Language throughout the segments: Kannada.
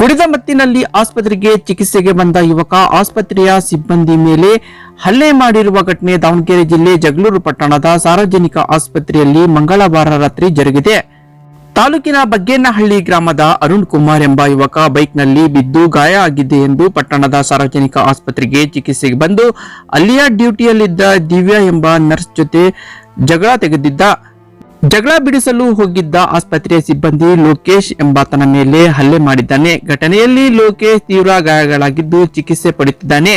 ಕುಡಿದ ಮತ್ತಿನಲ್ಲಿ ಆಸ್ಪತ್ರೆಗೆ ಚಿಕಿತ್ಸೆಗೆ ಬಂದ ಯುವಕ ಆಸ್ಪತ್ರೆಯ ಸಿಬ್ಬಂದಿ ಮೇಲೆ ಹಲ್ಲೆ ಮಾಡಿರುವ ಘಟನೆ ದಾವಣಗೆರೆ ಜಿಲ್ಲೆ ಜಗಳೂರು ಪಟ್ಟಣದ ಸಾರ್ವಜನಿಕ ಆಸ್ಪತ್ರೆಯಲ್ಲಿ ಮಂಗಳವಾರ ರಾತ್ರಿ ಜರುಗಿದೆ. ತಾಲೂಕಿನ ಬಗ್ಗೇನಹಳ್ಳಿ ಗ್ರಾಮದ ಅರುಣ್ ಕುಮಾರ್ ಎಂಬ ಯುವಕ ಬೈಕ್ನಲ್ಲಿ ಬಿದ್ದು ಗಾಯ ಆಗಿದೆ ಎಂದು ಪಟ್ಟಣದ ಸಾರ್ವಜನಿಕ ಆಸ್ಪತ್ರೆಗೆ ಚಿಕಿತ್ಸೆಗೆ ಬಂದು ಅಲ್ಲಿಯ ಡ್ಯೂಟಿಯಲ್ಲಿದ್ದ ದಿವ್ಯಾ ಎಂಬ ನರ್ಸ್ ಜೊತೆ ಜಗಳ ತೆಗೆದಿದ್ದ. ಜಗಳ ಬಿಡಿಸಲು ಹೋಗಿದ್ದ ಆಸ್ಪತ್ರೆಯ ಸಿಬ್ಬಂದಿ ಲೋಕೇಶ್ ಎಂಬಾತನ ಮೇಲೆ ಹಲ್ಲೆ ಮಾಡಿದ್ದಾನೆ. ಘಟನೆಯಲ್ಲಿ ಲೋಕೇಶ್ ತೀವ್ರ ಗಾಯಗಳಾಗಿದ್ದು ಚಿಕಿತ್ಸೆ ಪಡೆಯುತ್ತಿದ್ದಾನೆ.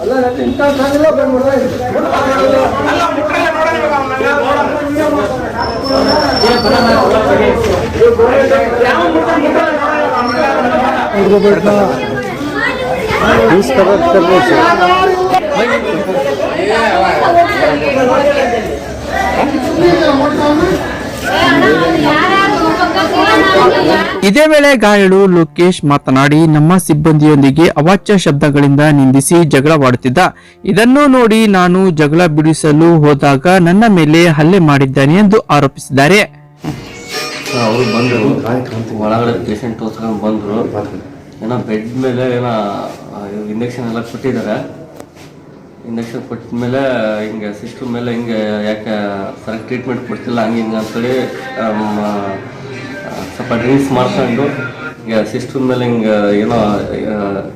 ಅಲ್ಲ ಸಂಘ ಬಂದ್ಬಿಡ್ತಾ ಇದೇ ವೇಳೆ ಗಾಯಳು ಲೋಕೇಶ್ ಮಾತನಾಡಿ ನಮ್ಮ ಸಿಬ್ಬಂದಿಯೊಂದಿಗೆ ಅವಾಚ್ಯ ಶಬ್ದಗಳಿಂದ ನಿಂದಿಸಿ ಜಗಳವಾಡುತ್ತಿದ್ದ. ಇದನ್ನು ನೋಡಿ ನಾನು ಜಗಳ ಬಿಡಿಸಲು ಹೋದಾಗ ನನ್ನ ಮೇಲೆ ಹಲ್ಲೆ ಮಾಡಿದ್ದಾನೆ ಎಂದು ಆರೋಪಿಸಿದ್ದಾರೆ. ಅವರು ಬಂದರು. ಒಳಗಡೆ ಪೇಷಂಟ್ ತೋರ್ಸ್ಕೊಂಡು ಬಂದರು. ಏನೋ ಬೆಡ್ ಮೇಲೆ ಏನೋ ಇಂಜೆಕ್ಷನ್ ಎಲ್ಲ ಕೊಟ್ಟಿದ್ದಾರೆ. ಇಂಜೆಕ್ಷನ್ ಕೊಟ್ಟಿದ ಮೇಲೆ ಹಿಂಗೆ ಸಿಸ್ಟರ್ ಮೇಲೆ ಹಿಂಗೆ ಯಾಕೆ ಸರಿಯಾಗಿ ಟ್ರೀಟ್ಮೆಂಟ್ ಕೊಡ್ತಿಲ್ಲ ಹಂಗೆ ಹಿಂಗೆ ಅಂತೇಳಿ ಸ್ವಲ್ಪ ಡ್ರಿಂಕ್ಸ್ ಮಾಡ್ಕೊಂಡು ಈಗ ಸಿಸ್ಟರ್ ಮೇಲೆ ಹಿಂಗೆ ಏನೋ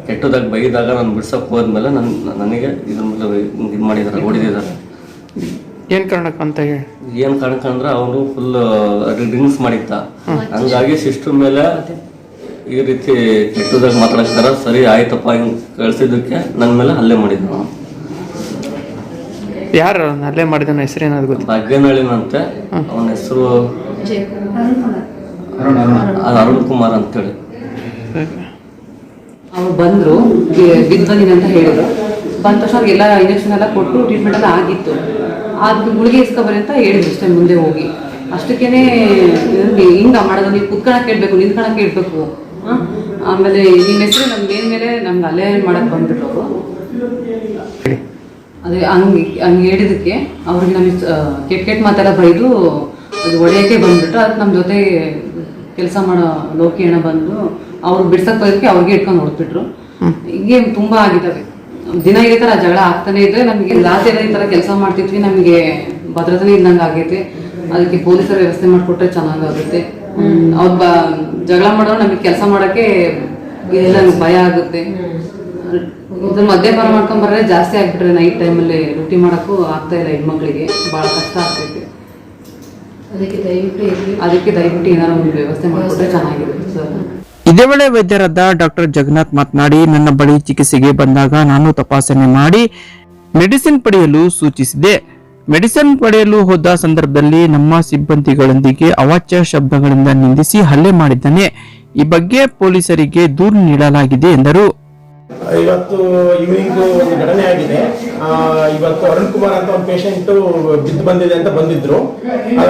ಕೆಟ್ಟದಾಗ ಬೈದಾಗ ನಾನು ಬಿಡ್ಸಕ್ಕೆ ಹೋದ್ಮೇಲೆ ನನ್ನ ನನಗೆ ಇದ್ರ ಮೇಲೆ ಇದು ಮಾಡಿದ್ದಾರೆ ಹೊಡೆದಿದ್ದಾರೆ. ಏನು ಕಾರಣಕ್ಕೆ ಅಂತ ಹೇಳಿ? ಏನು ಕಾರಣಕ್ಕೆ ಅಂದ್ರೆ ಅವನು ಫುಲ್ ಡ್ರಿಂಕ್ಸ್ ಮಾಡಿದ್ದ. ಹಂಗಾಗಿ ಸಿಸ್ಟರ್ ಮೇಲೆ ಈ ರೀತಿ ಕೆಟ್ಟದಾಗ ಮಾತಾಡ್ತಾರ ಸರಿ ಆಯ್ತಪ್ಪ ಹಿಂಗ್ ಕಳ್ಸಿದ್ದಕ್ಕೆ ನನ್ನ ಮೇಲೆ ಹಲ್ಲೆ ಮಾಡಿದ್ರು. ಅವನು ಯಾರು ಹಲ್ಲೆ ಮಾಡಿದ ಹೆಸರು ಏನಾದ್ರು ಗೊತ್ತಿಲ್ಲ ಅಂತ ಅವನ ಹೆಸರು ಅರುಣ್ ಕುಮಾರ್ ಅಂತೇಳಿ. ಅವ್ರು ಬಂದರು ಬಿದ್ದು ಬಂದಿದೆ ಅಂತ ಹೇಳಿದ್ರು. ಬಂದ ತಕ್ಷಣ ಅವ್ರಿಗೆಲ್ಲ ಇಂಜೆಕ್ಷನ್ ಎಲ್ಲ ಕೊಟ್ಟು ಟ್ರೀಟ್ಮೆಂಟ್ ಎಲ್ಲ ಆಗಿತ್ತು. ಅದು ಗುಳಿಗೆ ಇಸ್ಕೊಬರಿ ಅಂತ ಹೇಳಿದ್ರು ಅಷ್ಟೇ ಮುಂದೆ ಹೋಗಿ. ಅಷ್ಟಕ್ಕೇನೆ ಹಿಂಗ ಮಾಡೋದು ನೀವು ಕುತ್ಕೊಳಕ್ಕೆ ಹೇಳ್ಬೇಕು ನಿಂತ್ಕೊಳಕ್ಕೆ ಹೇಳ್ಬೇಕು? ಆಮೇಲೆ ನಿಮ್ಮ ಹೆಸರು ನಮ್ಗೆ ಮೇಲ್ ಮೇಲೆ ನಮ್ಗೆ ಅಲ್ಲೇ ಮಾಡಕ್ ಬಂದ್ಬಿಟ್ಟು ಅವರು. ಅದೇ ಹಂಗೆ ಹಂಗೆ ಹೇಳಿದಕ್ಕೆ ಅವ್ರಿಗೆ ನಮಗೆ ಕೆಟ್ಟ ಕೆಟ್ಟ ಮಾತೆಲ್ಲ ಬೈದು ಅದು ಒಡೆಯಕ್ಕೆ ಬಂದ್ಬಿಟ್ಟು ಅದಕ್ಕೆ ನಮ್ಮ ಜೊತೆ ಕೆಲಸ ಮಾಡೋ ಲೋಕಿ ಅಣ್ಣ ಬಂದು ಅವ್ರು ಬಿಡ್ಸಕ್ ಬರೋದಕ್ಕೆ ಅವ್ರಿಗೆ ಇಟ್ಕೊಂಡು ಹೊಡ್ಬಿಟ್ರು ಹಿಂಗೆ ತುಂಬ ಆಗಿದ್ದಾವೆ. ದಿನ ಇದೇ ಥರ ಜಗಳ ಆಗ್ತಾನೆ ಇದ್ರೆ ನಮಗೆ ಜಾಸ್ತಿ ಈ ಥರ ಕೆಲಸ ಮಾಡ್ತಿದ್ವಿ, ನಮಗೆ ಭದ್ರತೆನೇ ಇದ್ದಂಗೆ ಆಗೈತೆ. ಅದಕ್ಕೆ ಪೊಲೀಸರ ವ್ಯವಸ್ಥೆ ಮಾಡಿಕೊಟ್ರೆ ಚೆನ್ನಾಗಾಗುತ್ತೆ ಅವ್ರು ಬ ಜಗಳ ಮಾಡೋ ನಮಗೆ ಕೆಲಸ ಮಾಡೋಕ್ಕೆ ಇದೆಲ್ಲ ನಮ್ಗೆ ಭಯ ಆಗುತ್ತೆ. ಇದ್ರ ಮದ್ಯಪಾನ ಮಾಡ್ಕೊಂಡ್ ಬರ್ರೆ ಜಾಸ್ತಿ ಆಗ್ಬಿಟ್ರೆ ನೈಟ್ ಟೈಮಲ್ಲಿ ರೊಟ್ಟಿ ಮಾಡೋಕ್ಕೂ ಆಗ್ತಾ ಇಲ್ಲ ಹೆಣ್ಮಕ್ಳಿಗೆ. ಭಾಳ ಕಷ್ಟ ಆಗ್ತೈತೆ. ಅದಕ್ಕೆ ದಯವಿಟ್ಟು ಅದಕ್ಕೆ ದಯವಿಟ್ಟು ಏನಾದ್ರು ಒಂದು ವ್ಯವಸ್ಥೆ ಮಾಡಿಕೊಟ್ರೆ ಚೆನ್ನಾಗಿರುತ್ತೆ ಸರ್. ಇದೇ ವೇಳೆ ವೈದ್ಯರಾದ ಡಾಕ್ಟರ್ ಜಗನ್ನಾಥ್ ಮಾತನಾಡಿ ನನ್ನ ಬಳಿ ಚಿಕಿತ್ಸೆಗೆ ಬಂದಾಗ ನಾನು ತಪಾಸಣೆ ಮಾಡಿ ಮೆಡಿಸಿನ್ ಪಡೆಯಲು ಸೂಚಿಸಿದೆ. ಮೆಡಿಸಿನ್ ಪಡೆಯಲು ಹೋದ ಸಂದರ್ಭದಲ್ಲಿ ನಮ್ಮ ಸಿಬ್ಬಂದಿಗಳೊಂದಿಗೆ ಅವಾಚ್ಯ ಶಬ್ದಗಳಿಂದ ನಿಂದಿಸಿ ಹಲ್ಲೆ ಮಾಡಿದ್ದಾನೆ. ಈ ಬಗ್ಗೆ ಪೊಲೀಸರಿಗೆ ದೂರು ನೀಡಲಾಗಿದೆ ಎಂದರು. ಇವತ್ತು ಈವ್ನಿಂಗ್ ಒಂದು ಘಟನೆ ಆಗಿದೆ. ಇವತ್ತು ಅರುಣ್ ಕುಮಾರ್ ಅಂತ ಒಂದು ಪೇಷಂಟ್ ಬಿದ್ದು ಬಂದಿದೆ ಅಂತ ಬಂದಿದ್ರು.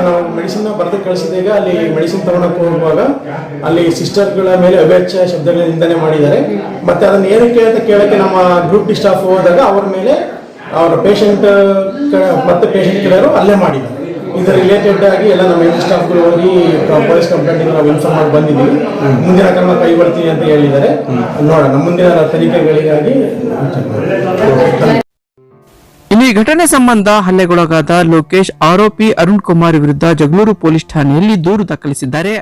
ನಾವು ಮೆಡಿಸಿನ್ ಬರೆದು ಕಳಿಸಿದಾಗ ಅಲ್ಲಿ ಮೆಡಿಸಿನ್ ತಗೊಳಕ್ ಹೋಗುವಾಗ ಅಲ್ಲಿ ಸಿಸ್ಟರ್ಗಳ ಮೇಲೆ ಅವೇಚ್ಛ ಶಬ್ದಗಳ ನಿಂದನೆ ಮಾಡಿದ್ದಾರೆ. ಮತ್ತೆ ಅದನ್ನ ಏನಕ್ಕೆ ಅಂತ ಕೇಳಕ್ಕೆ ನಮ್ಮ ಗ್ರೂಪ್ ಸ್ಟಾಫ್ ಹೋದಾಗ ಅವ್ರ ಮೇಲೆ ಅವರ ಪೇಷಂಟ್ ಮತ್ತೆ ಪೇಷಂಟ್ ಕೆಲವರು ಅಲ್ಲೇ ಮಾಡಿದ್ದಾರೆ. ಇದರ ರಿಲೇಟೆಡ್ ಆಗಿ ಎಲ್ಲ ನಮ್ಮ ಹೆಲ್ತ್ ಸ್ಟಾಫ್ಗಳು ಹೋಗಿ ಪೊಲೀಸ್ ಕಂಪ್ಲೇಂಟ್ ನಾವು ಇನ್ಫಾರ್ಮ್ ಮಾಡಿ ಬಂದಿದ್ದೀವಿ. ಮುಂದಿನ ಕ್ರಮ ಕೈಗೊಳ್ತೀನಿ ಅಂತ ಹೇಳಿದ್ದಾರೆ. ನೋಡೋಣ, ಮುಂದಿನ ತನಿಖೆಗಳಿಗಾಗಿ ಈ ಘಟನೆ ಸಂಬಂಧ ಹಲ್ಲೆಗೊಳಗಾದ ಲೋಕೇಶ್, ಆರೋಪಿ ಅರುಣ್ ಕುಮಾರ್ ವಿರುದ್ಧ ಜಗಳೂರು ಪೊಲೀಸ್ ಠಾಣೆಯಲ್ಲಿ ದೂರು ದಾಖಲಿಸಿದ್ದಾರೆ.